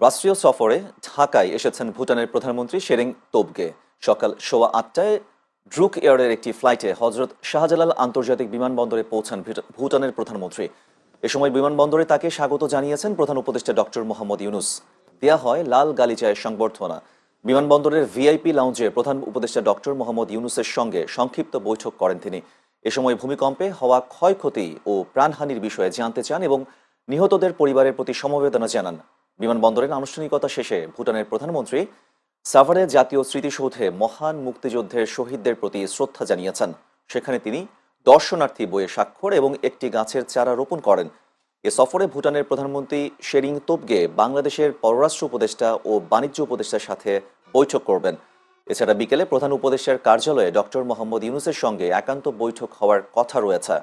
রাষ্ট্রীয় সফরে ঢাকায় এসেছেন ভুটানের প্রধানমন্ত্রী শেরিং তোবগে। সকাল সোয়া আটটায় ড্রুক এয়ারের একটি ফ্লাইটে হজরত শাহজালাল আন্তর্জাতিক বিমানবন্দরে পৌঁছান ভুটানের প্রধানমন্ত্রী। এ সময় বিমানবন্দরে তাকে স্বাগত জানিয়েছেন প্রধান উপদেষ্টা ডক্টর মোহাম্মদ ইউনুস। দেয়া হয় লাল গালিচায় সংবর্ধনা। বিমানবন্দরের ভিআইপি লাউঞ্জে প্রধান উপদেষ্টা ডক্টর মোহাম্মদ ইউনুসের সঙ্গে সংক্ষিপ্ত বৈঠক করেন তিনি। এ সময় ভূমিকম্পে হওয়া ক্ষয়ক্ষতি ও প্রাণহানির বিষয়ে জানতে চান এবং নিহতদের পরিবারের প্রতি সমবেদনা জানান। বিমানবন্দরের আনুষ্ঠানিকতা শেষে ভুটানের প্রধানমন্ত্রী সাভারে জাতীয় স্মৃতিসৌধে মহান মুক্তিযুদ্ধের শহীদদের প্রতি শ্রদ্ধা জানিয়েছেন। সেখানে তিনি দর্শনার্থী বইয়ে স্বাক্ষর এবং একটি গাছের চারা রোপণ করেন। এ সফরে ভুটানের প্রধানমন্ত্রী শেরিং তোবগে বাংলাদেশের পররাষ্ট্র উপদেষ্টা ও বাণিজ্য উপদেষ্টার সাথে বৈঠক করবেন। এছাড়া বিকেলে প্রধান উপদেষ্টার কার্যালয়ে ডক্টর মোহাম্মদ ইউনুসের সঙ্গে একান্ত বৈঠক হওয়ার কথা রয়েছে।